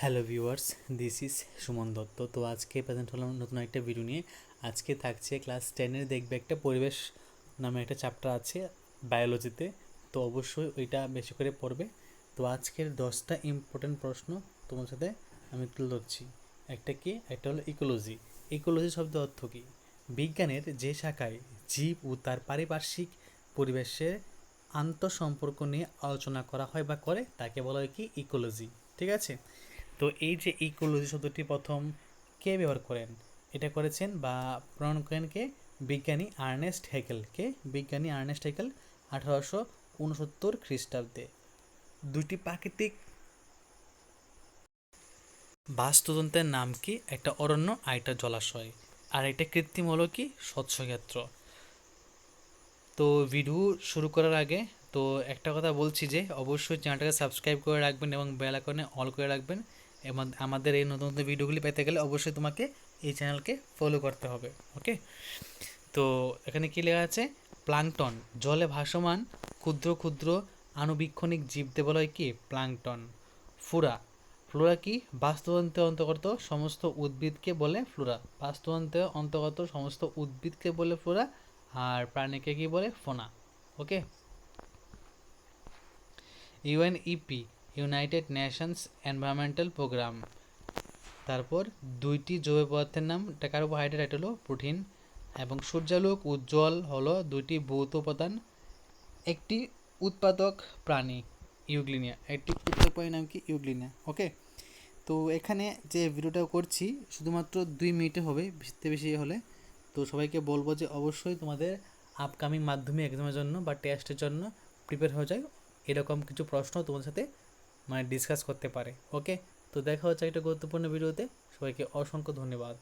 Hello viewers, this is Suman Datta. তো আজকে present হলাম নতুন একটা ভিডিও নিয়ে। আজকে থাকছে ক্লাস টেনের দেখবে একটা পরিবেশ নামে একটা চ্যাপ্টার আছে বায়োলজিতে তো। অবশ্যই ওইটা বেশি করে পড়বে। তো আজকের দশটা ইম্পর্টেন্ট প্রশ্ন তোমার সাথে আমি তুলে ধরছি। একটা কি, একটা হলো ইকোলজি ইকোলজি শব্দ অর্থ কী? বিজ্ঞানের যে শাখায় জীব ও তার পারিপার্শ্বিক পরিবেশের আন্তঃসম্পর্ক নিয়ে আলোচনা করা হয় বা করে, তাকে বলা হয় কি ইকোলজি ঠিক আছে? তো এই যে ইকোলজি শব্দটি প্রথম কে ব্যবহার করেন? এটা করেছেন বা প্রণয়ন করেন কে? বিজ্ঞানী আর্নেস্ট হেকেল। কে? বিজ্ঞানী আর্নেস্ট হেকেল আঠারোশো উনসত্তর খ্রিস্টাব্দে। দুটি প্রাকৃতিক বাস্তুতন্ত্রের নাম কি? একটা অরণ্য আর একটা জলাশয়। আর এটা কৃত্রিম হলো কি? স্বচ্ছক্ষেত্র। তো ভিডিও শুরু করার আগে, তো একটা কথা বলছি যে, অবশ্যই চ্যানেলটাকে সাবস্ক্রাইব করে রাখবেন এবং বেল অল করে রাখবেন। এবং আমাদের এই নতুন নতুন ভিডিওগুলি পেতে গেলে অবশ্যই তোমাকে এই চ্যানেলকে ফলো করতে হবে ওকে তো এখানে কী লেখা আছে? প্লাংটন, জলে ভাসমান ক্ষুদ্র ক্ষুদ্র আণুবীক্ষণিক জীবদের বলা হয় কি? প্লাংটন। ফুরা ফ্লোরা কি? বাস্তুতন্ত্রে অন্তর্গত সমস্ত উদ্ভিদকে বলে ফ্লোরা। বাস্তুতন্ত্রে অন্তর্গত সমস্ত উদ্ভিদকে বলে ফ্লোরা, আর প্রাণীকে কি বলে? ফোনা ওকে UNEP united nations environmental programme. তারপর দুইটি জৈব পদার্থের নাম একটা কার্বোহাইড্রেট একটা হলো প্রোটিন এবং সূর্যালোক উজ্জ্বল হলো দুইটি ভৌত উপাদান। একটি উৎপাদক প্রাণী, ইউগ্লিনিয়া। একটি উৎপাদক প্রাণীর নাম কি? ইউগ্লিনিয়া। ওকে? তো এখানে যে ভিডিওটা করছি, শুধুমাত্র দুই মিনিটে হবে বেশিতে বেশি হলে। তো সবাইকে বলব যে অবশ্যই তোমাদের আপকামিং মাধ্যমিক এক্সামের জন্য বা টেস্টের জন্য প্রিপেয়ার হয়ে যায়। এরকম কিছু প্রশ্ন তোমাদের সাথে মানে ডিসকাস করতে পারে ওকে তো দেখা হচ্ছে একটা গুরুত্বপূর্ণ ভিডিওতে সবাইকে অসংখ্য ধন্যবাদ।